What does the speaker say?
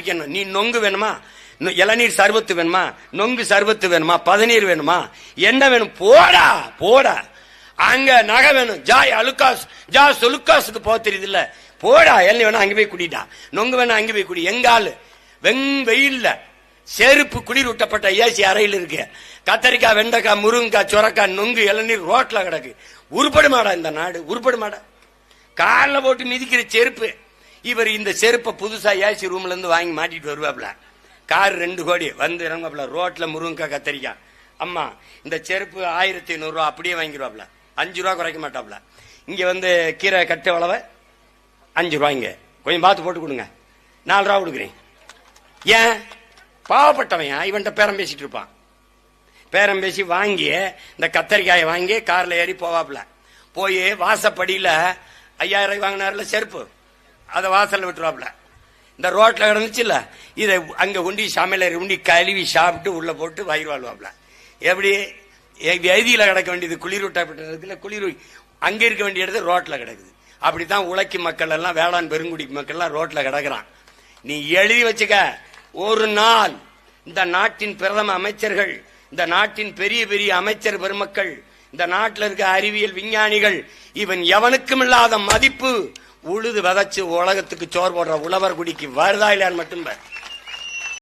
குடிக்கணும். நீ நொங்கு வேணுமா? இளநீர் சர்பத்து வேணுமா? நொங்கு சர்பத்து வேணுமா? பதநீர் வேணுமா? என்ன வேணும். போடா போடா. அங்க நகை வேணும். ஜாய் அலுக்காஸ் ஜா சொலுக்காஸுக்கு போக தெரியுது இல்ல போடா எல்லாம் வேணா அங்க போய் குடிடா. நொங்கு வேணா அங்க போய் குடி. எங்க ஆளு? வெங் வெயில்ல. செருப்பு குளிர் ஊட்டப்பட்ட ஏசி அறையில் இருக்கு. கத்தரிக்காய் வெண்டைக்காய் முருங்கக்காய் சுரக்காய் நொங்கு இளநீர் ரோட்ல கிடக்கு. உருப்படுமாடா இந்த நாடு? உருப்படுமாடா. காலில் போட்டு மிதிக்கிற செருப்பு. இவர் இந்த செருப்பை புதுசா ஏசி ரூம்ல இருந்து வாங்கி மாட்டிட்டு வருவாப்ல கார் ரெண்டு கோடி. வந்து இறங்குவாப்ல ரோட்ல முருங்கக்காய் கத்தரிக்காய். அம்மா இந்த செருப்பு ஆயிரத்தி ஐநூறுரூவா அப்படியே வாங்கிடுவாப்ல அஞ்சு ரூபா குறைக்க மாட்டாப்ல இங்க வந்து கீரை கட்டு வளவை அஞ்சு ரூபாய்ங்க கொஞ்சம் பார்த்து போட்டு கொடுங்க. நாலு ரூபா கொடுக்குறேன். ஏன்? பாவப்பட்டவன் இவன்கிட்ட பேரம் பேசிட்டு இருப்பான். பேரம் பேசி வாங்கி இந்த கத்தரிக்காயை வாங்கி கார்ல ஏறி போவாப்ல போய் வாசப்படியில ஐயாயிரம் வாங்கினார்ல செருப்பு. அதை வாசலில் விட்டுருவாப்ல. இந்த ரோட்டில் கிடந்துச்சுல்ல இதை அங்கே உண்டி சமையலர் உண்டி கழுவி சாப்பிட்டு உள்ளே போட்டு வயிறு வாழ்வாப்ல. எப்படி? எதியில கிடக்க வேண்டியது குளிர் விட்டப்பட்டதுல குளிர் அங்கே இருக்க வேண்டிய இடத்துல ரோட்டில் கிடக்குது. அப்படி தான் உழைக்கும் மக்கள் எல்லாம் வேளாண் பெருங்குடி மக்கள் எல்லாம் ரோட்ல கிடக்குறான். நீ எழுதி வச்சுக்க ஒரு நாள் இந்த நாட்டின் பிரதம அமைச்சர்கள் இந்த நாட்டின் பெரிய பெரிய அமைச்சர் பெருமக்கள் இந்த நாட்டில் இருக்க அறிவியல் விஞ்ஞானிகள் இவன் எவனுக்கும் இல்லாத மதிப்பு உழுது விதைச்சு உலகத்துக்கு சோறு போடுற உழவர் குடிக்கு வருதா இல்லையான்னு மட்டும்